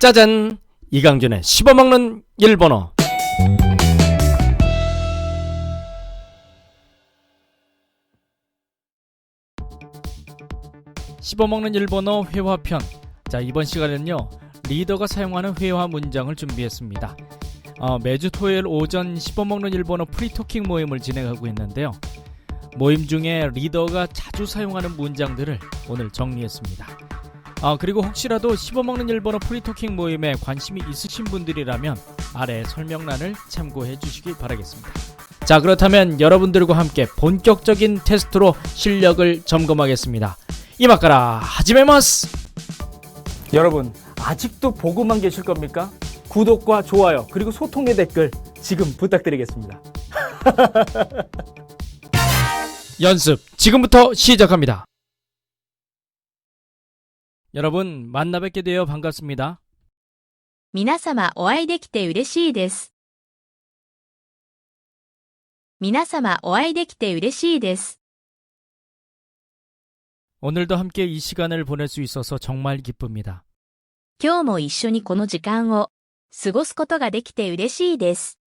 짜잔! 이강준의 씹어먹는 일본어. 씹어먹는 일본어 회화편. 자, 이번 시간에는요, 리더가 사용하는 회화 문장을 준비했습니다. 어, 매주 토요일 오전 씹어먹는 일본어 프리토킹 모임을 진행하고 있는데요. 모임 중에 리더가 자주 사용하는 문장들을 오늘 정리했습니다. 아, 그리고 혹시라도 씹어먹는 일본어 프리토킹 모임에 관심이 있으신 분들이라면 아래 설명란을 참고해 주시기 바라겠습니다. 자, 그렇다면 여러분들과 함께 본격적인 테스트로 실력을 점검하겠습니다. 이마카라 하지메마스! 여러분 아직도 보고만 계실 겁니까? 구독과 좋아요 그리고 소통의 댓글 지금 부탁드리겠습니다. 연습 지금부터 시작합니다. 여러분 만나 뵙게 되어 반갑습니다. 皆様お会いできて嬉しいです。皆様お会いできて嬉しいです。 오늘도 함께 이 시간을 보낼 수 있어서 정말 기쁩니다. 今日も一緒にこの時間を過ごすことができて嬉しいです。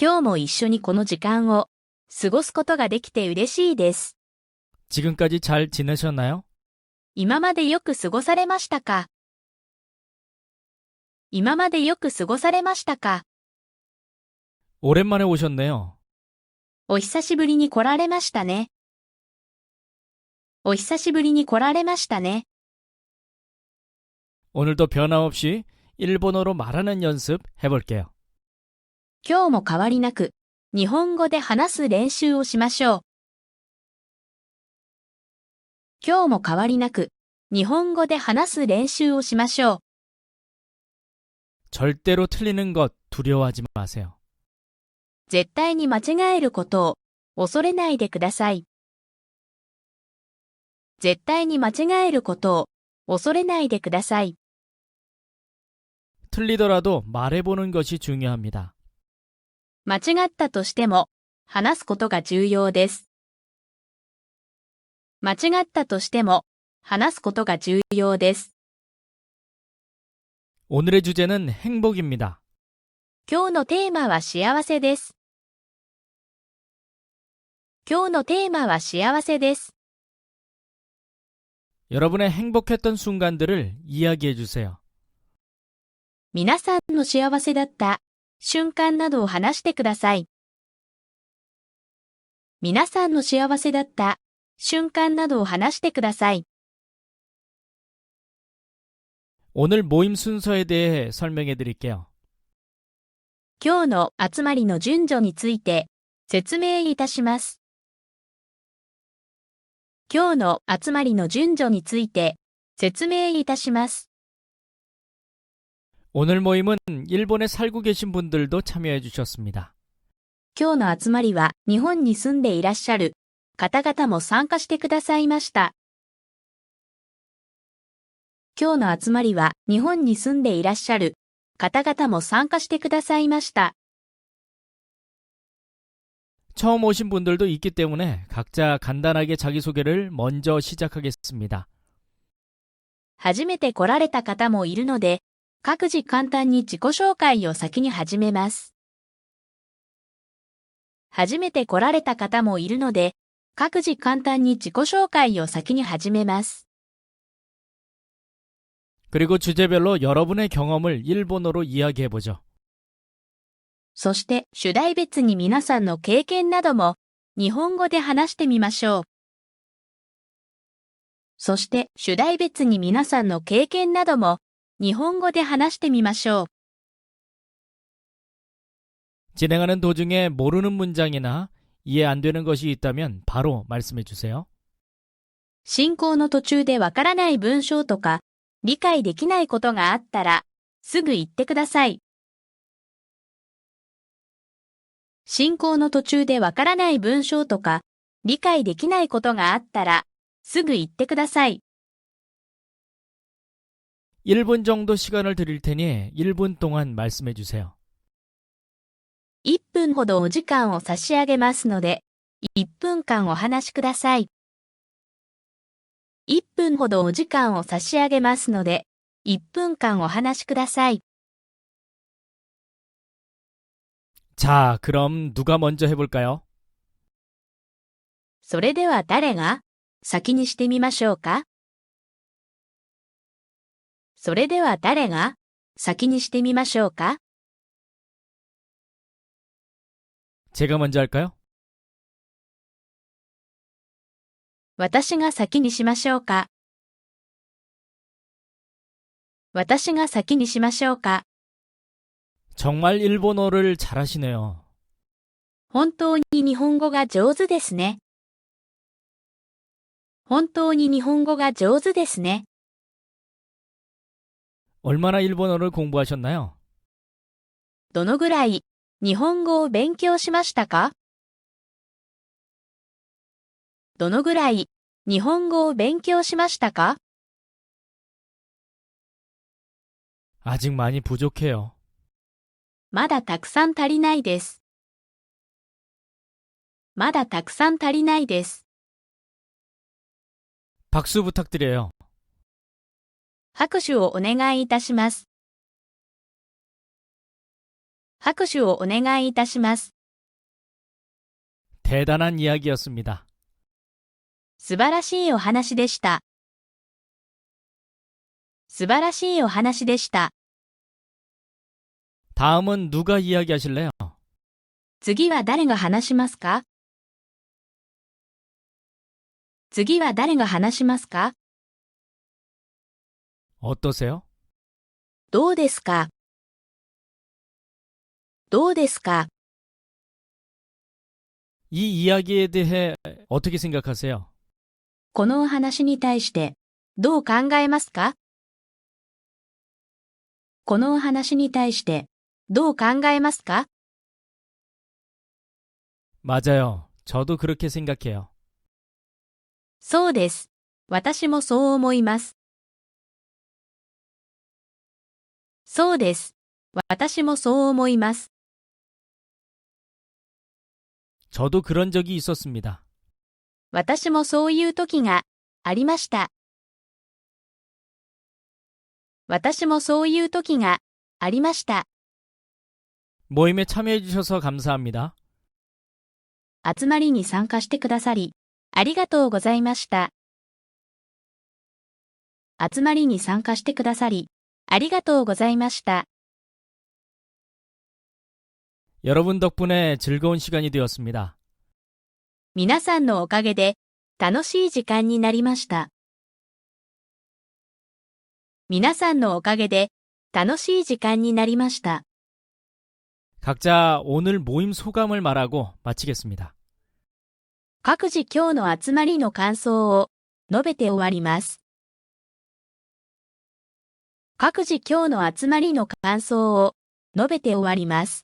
今日も一緒にこの時間を過ごすことができて嬉しいです。 지금까지 잘 지내셨나요? 今までよく過ごされましたか今までよく過ごされましたか 오랜만에 오셨네요. お久しぶりに来られましたね。お久しぶりに来られましたね。 오늘도 변함없이 일본어로 말하는 연습 해볼게요. 今日も変わりなく、日本語で話す練習をしましょう。 今日も変わりなく、日本語で話す練習をしましょう。 절대로 틀리는 것 두려워하지 마세요. 絶対に間違えることを恐れないでください。絶対に間違えることを恐れないでください。 틀리더라도 말해보는 것이 중요합니다. 間違ったとしても、話すことが重要です。 間違ったとしても、話すことが重要です。 오늘의 주제는 행복입니다. 今日のテーマは幸せです。今日のテーマは幸せです。 여러분의 행복했던 순간들을 이야기해 주세요. 皆さんの幸せだった瞬間などを話してください。皆さんの幸せだった 瞬間などを話してください。 오늘 모임 순서에 대해 설명해 드릴게요. 今日の集まりの順序について説明いたします。今日の集まりの順序について説明いたします。 오늘 모임은 일본에 살고 계신 분들도 참여해 주셨습니다. 今日の集まりは日本に住んでいらっしゃる 方々も参加してくださいました。今日の集まりは日本に住んでいらっしゃる方々も参加してくださいました。 처음 오신 분들도 있기 때문에 각자 간단하게 자기소개를 먼저 시작하겠습니다. 初めて来られた方もいるので、各自簡単に自己紹介を先に始めます。初めて来られた方もいるので、 各自簡単に自己紹介を先に始めます。 그리고 주제별로 여러분의 경험을 일본어로 이야기해 보죠. そして、主題別に皆さんの経験なども、日本語で話してみましょう。そして、主題別に皆さんの経験なども、日本語で話してみましょう。 진행하는 도중에 모르는 문장이나 이해 안 되는 것이 있다면 바로 말씀해 주세요. 進行の途中でわからない文章とか、理解できないことがあったら、すぐ言ってください。進行の途中でわからない文章とか、理解できないことがあったら、すぐ言ってください。 1분 정도 시간을 드릴 테니 1분 동안 말씀해 주세요. 1分ほどお時間を差し上げますので、1分間お話しください。1分ほどお時間を差し上げますので、 1分間お話しください。 자, 그럼 누가 먼저 해볼까요? それでは誰が先にしてみましょうかそれでは誰が先にしてみましょうか 제가 먼저 할까요? 私が先にしましょうか私が先にしましょうか 정말 일본어를 잘하시네요. 本当に日本語が上手ですね。本当に日本語が上手ですね。 얼마나 일본어를 공부하셨나요? どのぐらい 日本語を勉強しましたかどのぐらい日本語を勉強しましたか 아직 많이 부족해요. まだたくさん足りないです。まだたくさん足りないです。 박수 부탁드려요. 拍手をお願いいたします。 拍手をお願いいたします。 대단한 이야기였습니다. 素晴らしいお話でした。素晴らしいお話でした。 다음은 누가 이야기하실래요? 次は誰が話しますか次は誰が話しますか 어떠세요? どうですか どうですか 이 이야기에 대해 어떻게 생각하세요? このお話に対してどう考えますかこのお話に対してどう考えますか 맞아요. 저도 그렇게 생각해요. そうです。私もそう思います。そうです。私もそう思います。 저도 그런 적이 있었습니다. 私もそういう時がありました。私もそういう時がありました。 모임에 참여해주셔서 감사합니다. 集まりに参加してくださり、ありがとうございました。集まりに参加してくださり、ありがとうございました。 여러분 덕분에 즐거운 시간이 되었습니다. 皆さんのおかげで楽しい時間になりました。皆さんのおかげで楽しい時間になりました。 각자 오늘 모임 소감을 말하고 마치겠습니다. 各自今日の集まりの感想を述べて終わります。各自今日の集まりの感想を述べて終わります。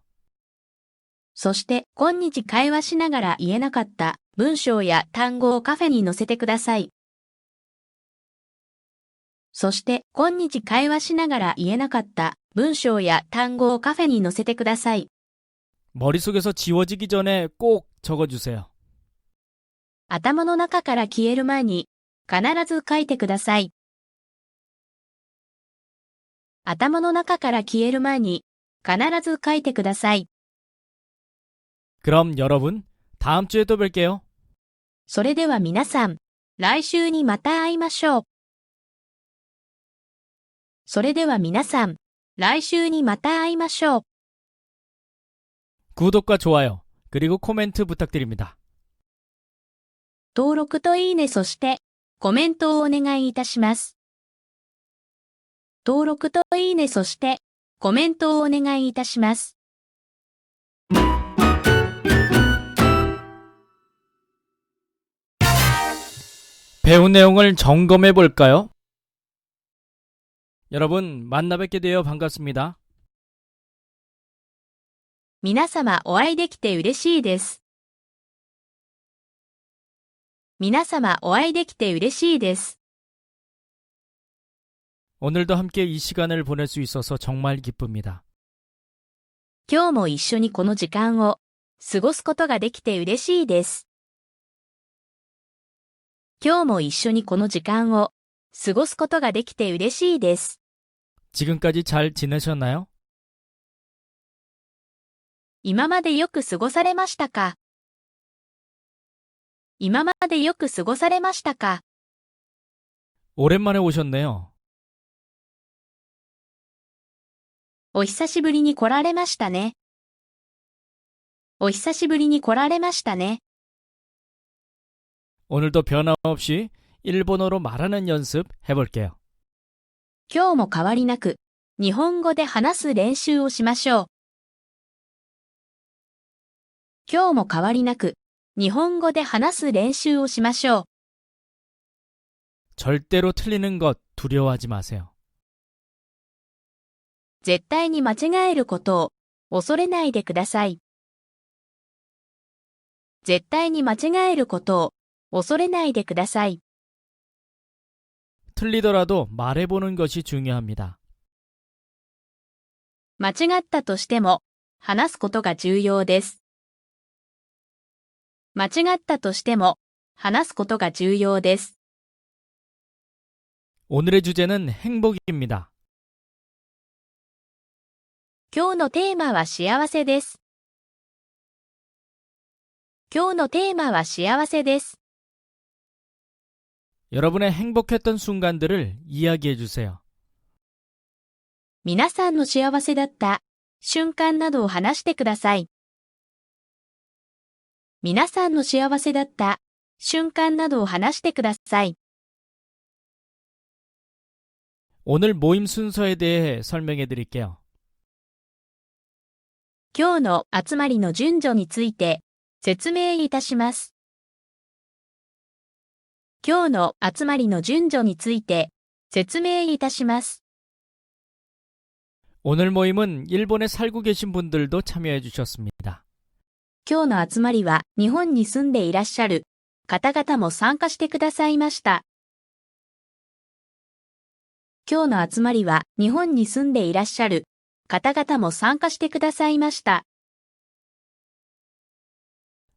そして、今日会話しながら言えなかった文章や単語をカフェに載せてください。そして、今日会話しながら言えなかった文章や単語をカフェに載せてください。 머릿속에서 지워지기 전에 꼭 적어주세요. 頭の中から消える前に必ず書いてください。頭の中から消える前に必ず書いてください。 그럼 여러분, 다음 주에 또 뵐게요. それでは皆さん、来週にまた会いましょう。それでは皆さん、来週にまた会いましょう。 구독과 좋아요, 그리고 코멘트 부탁드립니다. 登録といいねそして、コメントをお願いいたします。登録といいねそして、コメントをお願いいたします。 배운 내용을 점검해 볼까요? 여러분, 만나 뵙게 되어 반갑습니다. 皆様お会いできて嬉しいです。皆様お会いできて嬉しいです。 오늘도 함께 이 시간을 보낼 수 있어서 정말 기쁩니다. 今日も一緒にこの時間を過ごすことができて嬉しいです。 今日も一緒にこの時間を過ごすことができて嬉しいです。 지금까지 잘 지내셨나요? 今までよく過ごされましたか今までよく過ごされましたか 오랜만에 오셨네요. お久しぶりに来られましたね。お久しぶりに来られましたね。 오늘도 변함없이 일본어로 말하는 연습 해볼게요. 今日も変わりなく、日本語で話す練習をしましょう。今日も変わりなく、日本語で話す練習をしましょう。 절대로 틀리는 것 두려워하지 마세요. 絶対に間違えることを恐れないでください。絶対に間違えることを 恐れないでください。 틀리더라도 말해보는 것이 중요합니다. 間違ったとしても、話すことが重要です。間違ったとしても、話すことが重要です。 오늘의 주제는 행복입니다. 今日のテーマは幸せです。今日のテーマは幸せです。 여러분의 행복했던 순간들을 이야기해 주세요. 皆さんの幸せだった瞬間などを話してください。皆さんの幸せだった瞬間などを話してください。 오늘 모임 순서에 대해 설명해 드릴게요. 今日の集まりの順序について説明いたします。 今日の集まりの順序について説明いたします。 오늘 모임은 일본에 살고 계신 분들도 참여해 주셨습니다. 今日の集まりは日本に住んでいらっしゃる方々も参加してくださいました。今日の集まりは日本に住んでいらっしゃる方々も参加してくださいました。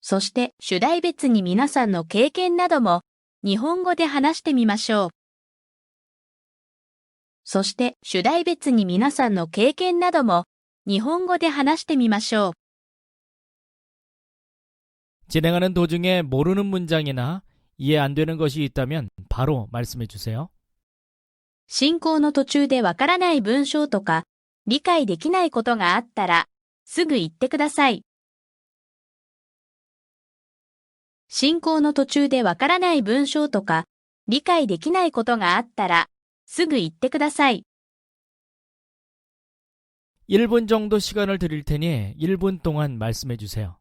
そして、主題別に皆さんの経験なども日本語で話してみましょう。そして、主題別に皆さんの経験なども日本語で話してみましょう。 진행하는 도중에 모르는 문장이나 이해 안 되는 것이 있다면 바로 말씀해 주세요. 進行の途中でわからない文章とか、理解できないことがあったら、すぐ言ってください。 進行の途中でわからない文章とか、理解できないことがあったら、すぐ言ってください。 1분 정도 시간을 드릴 테니 1분 동안 말씀해 주세요.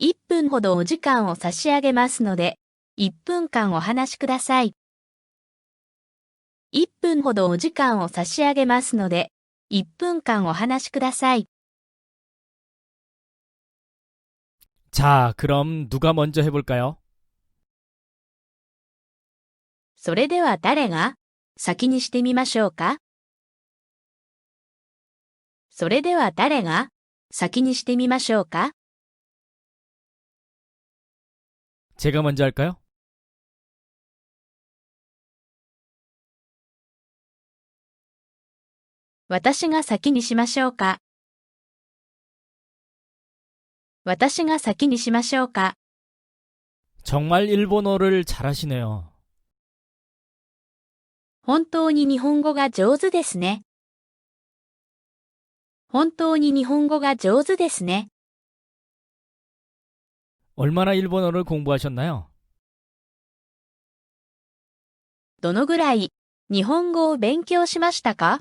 1分ほどお時間を差し上げますので、1分間お話しください。1分ほどお時間を差し上げますので、1分間お話しください。 자, 그럼 누가 먼저 해볼까요? それでは誰が先にしてみましょうかそれでは誰が先にしてみましょうか 제가 먼저 할까요? 私が先にしましょうか 私が先にしましょうか 정말 일본어를 잘하시네요. 本当に日本語が上手ですね。本当に日本語が上手ですね。 얼마나 일본어를 공부하셨나요? どのぐらい日本語を勉強しましたか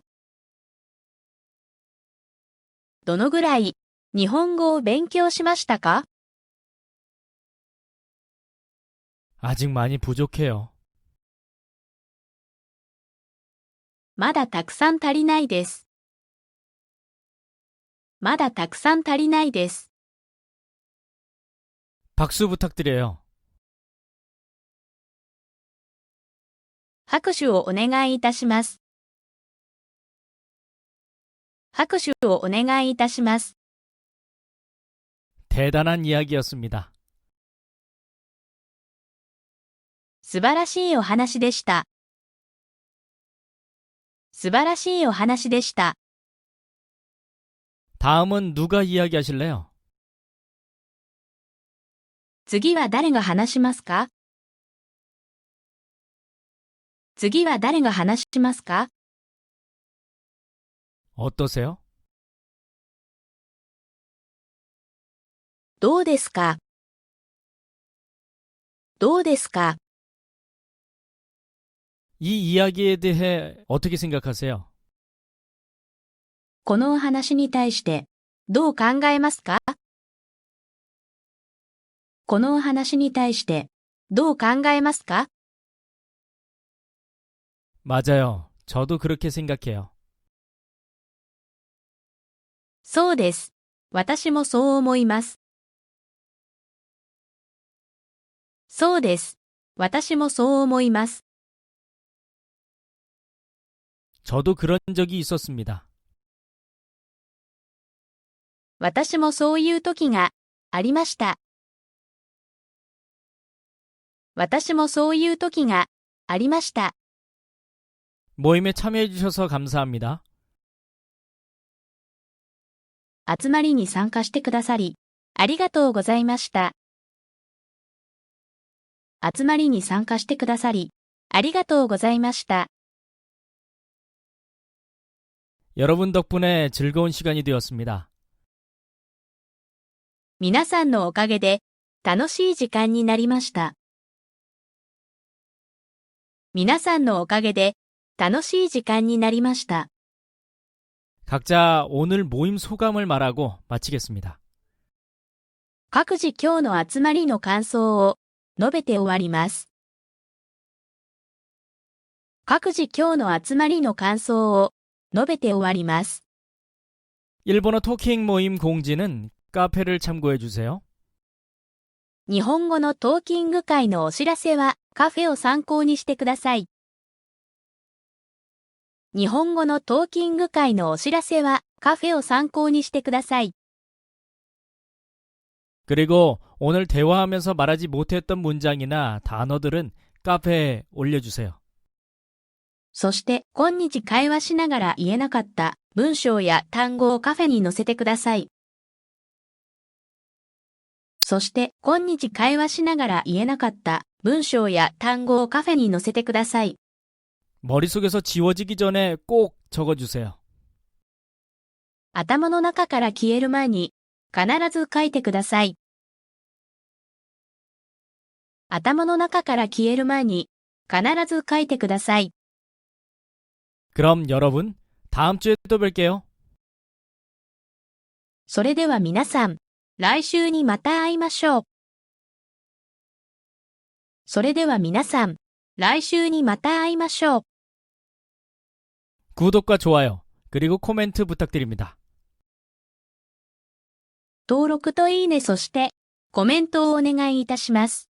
どのぐらい 日本語を勉強しましたか 아직 많이 부족해요. まだたくさん足りないです。まだたくさん足りないです。 박수 부탁드려요. 拍手をお願いいたします。拍手をお願いいたします。 대단한 이야기였습니다. 素晴らしいお話でした。素晴らしいお話でした。 다음은 누가 이야기하실래요? 次は誰が話しますか次は誰が話しますか 어떠세요? どうですかどうですか 이 이야기에 대해 어떻게 생각하세요? このお話に対してどう考えますかこのお話に対してどう考えますか 맞아요. 저도 그렇게 생각해요. そうです。私もそう思います。 そうです。私もそう思います。 저도 그런 적이 있었습니다. 私もそういう時がありました。私もそういう時がありました。 모임에 참여해주셔서 감사합니다. 集まりに参加してくださり、ありがとうございました。 集まりに参加してくださり、ありがとうございました。 여러분 덕분에 즐거운 시간이 되었습니다. 皆さんのおかげで楽しい時間になりました。皆さんのおかげで楽しい時間になりました。 각자 오늘 모임 소감을 말하고 마치겠습니다. 各自今日の集まりの感想を 述べて終わります。各自今日の集まりの感想を述べて終わります。 일본어 토킹 모임 공지는 카페를 참고해 주세요. 日本語のトーキング会のお知らせはカフェを参考にしてください。日本語のトーキング会のお知らせはカフェを参考にしてください。 그리고 오늘 대화하면서 말하지 못했던 문장이나 단어들은 카페에 올려주세요. そして、今日会話しながら言えなかった文章や単語をカフェに載せてください。そして、今日会話しながら言えなかった文章や単語をカフェに載せてください。 머릿속에서 지워지기 전에 꼭 적어주세요. 頭の中から消える前に必ず書いてください。 頭の中から消える前に必ず書いてください。 그럼 여러분, 다음 주에 또 뵐게요. それでは皆さん、来週にまた会いましょう。それでは皆さん、来週にまた会いましょう。 구독과 좋아요, 그리고 코멘트 부탁드립니다. 登録といいねそしてコメントをお願いいたします。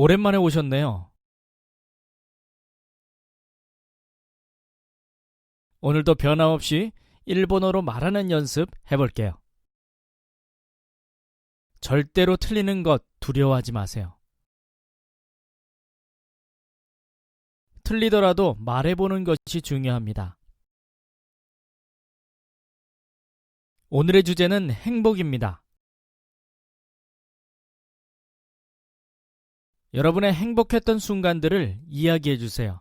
오랜만에 오셨네요. 오늘도 변함없이 일본어로 말하는 연습 해볼게요. 절대로 틀리는 것 두려워하지 마세요. 틀리더라도 말해보는 것이 중요합니다. 오늘의 주제는 행복입니다. 여러분의 행복했던 순간들을 이야기해 주세요.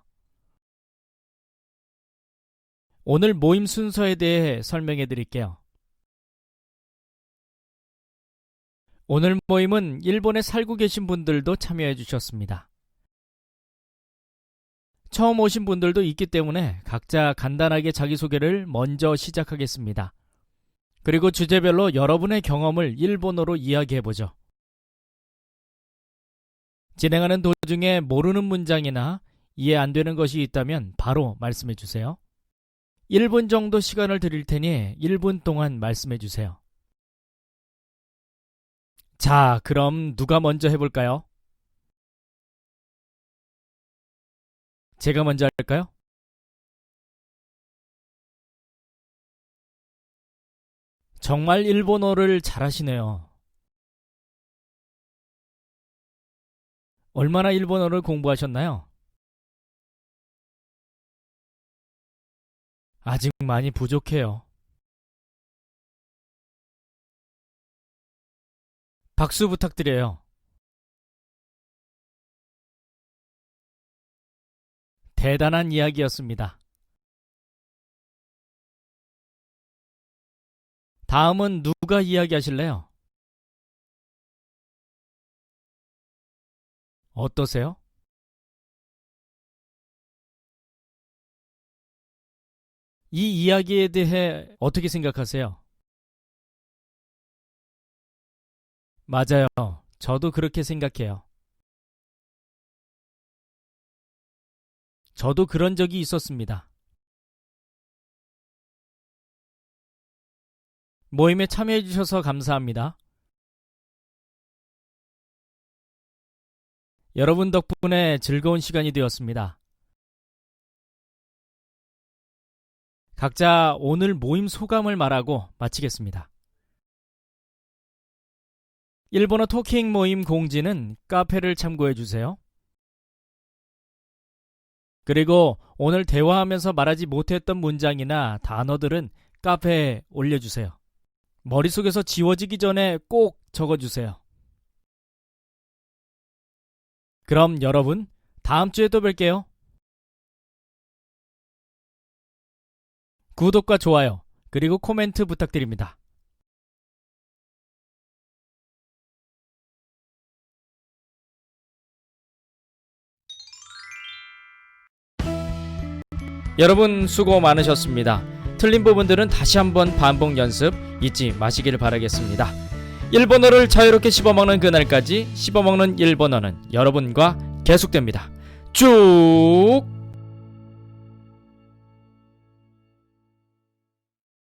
오늘 모임 순서에 대해 설명해 드릴게요. 오늘 모임은 일본에 살고 계신 분들도 참여해 주셨습니다. 처음 오신 분들도 있기 때문에 각자 간단하게 자기소개를 먼저 시작하겠습니다. 그리고 주제별로 여러분의 경험을 일본어로 이야기해 보죠. 진행하는 도중에 모르는 문장이나 이해 안 되는 것이 있다면 바로 말씀해 주세요. 1분 정도 시간을 드릴 테니 1분 동안 말씀해 주세요. 자, 그럼 누가 먼저 해볼까요? 제가 먼저 할까요? 정말 일본어를 잘하시네요. 얼마나 일본어를 공부하셨나요? 아직 많이 부족해요. 박수 부탁드려요. 대단한 이야기였습니다. 다음은 누가 이야기하실래요? 어떠세요? 이 이야기에 대해 어떻게 생각하세요? 맞아요. 저도 그렇게 생각해요. 저도 그런 적이 있었습니다. 모임에 참여해주셔서 감사합니다. 여러분 덕분에 즐거운 시간이 되었습니다. 각자 오늘 모임 소감을 말하고 마치겠습니다. 일본어 토킹 모임 공지는 카페를 참고해 주세요. 그리고 오늘 대화하면서 말하지 못했던 문장이나 단어들은 카페에 올려주세요. 머릿속에서 지워지기 전에 꼭 적어주세요. 그럼 여러분, 다음 주에 또 뵐게요. 구독과 좋아요, 그리고 코멘트 부탁드립니다. 여러분 수고 많으셨습니다. 틀린 부분들은 다시 한번 반복 연습 잊지 마시기를 바라겠습니다. 일본어를 자유롭게 씹어먹는 그날까지 씹어먹는 일본어는 여러분과 계속됩니다. 쭉